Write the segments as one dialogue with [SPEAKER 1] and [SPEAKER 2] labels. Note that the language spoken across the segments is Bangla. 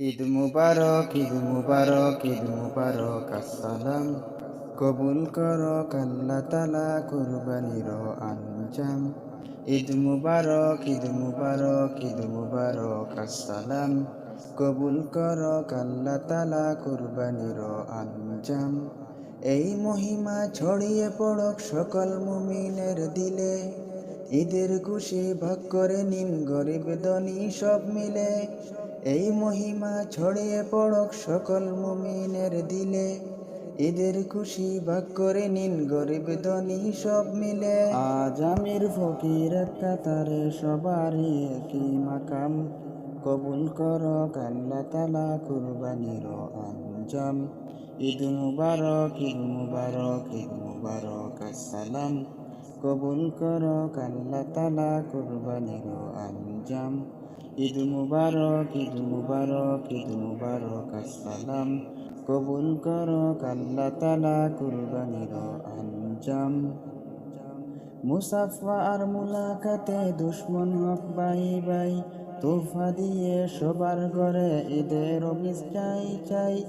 [SPEAKER 1] ঈদ মুবারক ঈদ মুবারক ঈদ মুবারক, আসসালাম। কবুল করক আল্লাহ তালা কুরবানির আঞ্জাম। ঈদ মুবারক ঈদ মুবারক ঈদ মুবারক, আসসালাম। কবুল করক আল্লাহ তালা কুরবানির আঞ্জাম। এই মহিমা ছড়িয়ে পড়ক সকল মুমিনের দিলে। ঈদের খুশি ভাগ করে নিন গরিব ধনী সব মিলে। এই মহিমা ছড়িয়ে পড়ক সকল মুমিনের দিলে। ঈদের খুশি ভাগ করে নিন গরিব ধনী সব মিলে। আজ আমির ফকির কাতারে সবারই একই মাকাম। কবুল কর আল্লাহ তালা কুরবানির আঞ্জাম। ঈদ মুবারক ঈদ মুবারক ঈদ মুবারক, আসসালাম। কবুল কর আল্লাহ তালা কুরবানির আঞ্জাম। ঈদ মুবারক ঈদ মুবারক ঈদ মুবারক, আসসালাম। কবুল কর, আল্লাহ তালা কুরবানির আঞ্জাম। মুসাফা আর মুলাকাতে দুশ্মন হক বাই বাই। তোফা দিয়ে সবার ঘরে ঈদের অফিস চাই চাই।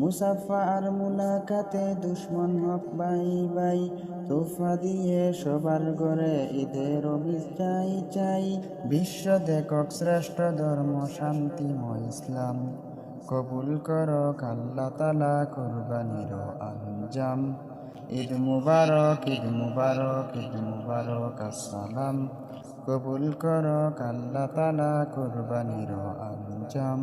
[SPEAKER 1] মুসাফা আর মুলাকাতে দুশ্মন হক বাই বাই, তোফা দিয়ে সবার ঘরে ঈদের অফিস চাই চাই। বিশ্ব দেখক শ্রেষ্ঠ ধর্ম শান্তিময় ইসলাম। কবুল করক আল্লাহ তালা কুরবানির আঞ্জাম। ঈদ মুবারক ঈদ মুবারক ঈদ মুবারক, আসসালাম। কবুল করক আল্লাহ তালা কুরবানির আঞ্জাম।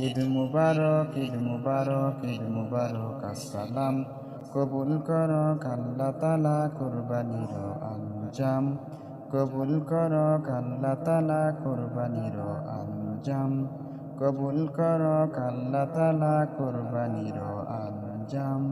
[SPEAKER 1] ঈদ মুবারক ঈদ মুবারক ঈদ মুবারক, আসসালাম। কবুল কর আল্লাহ তালা কুরবানির আঞ্জাম। কবুল কর আল্লাহ তালা আঞ্জাম। কবুল কর তালা আঞ্জাম।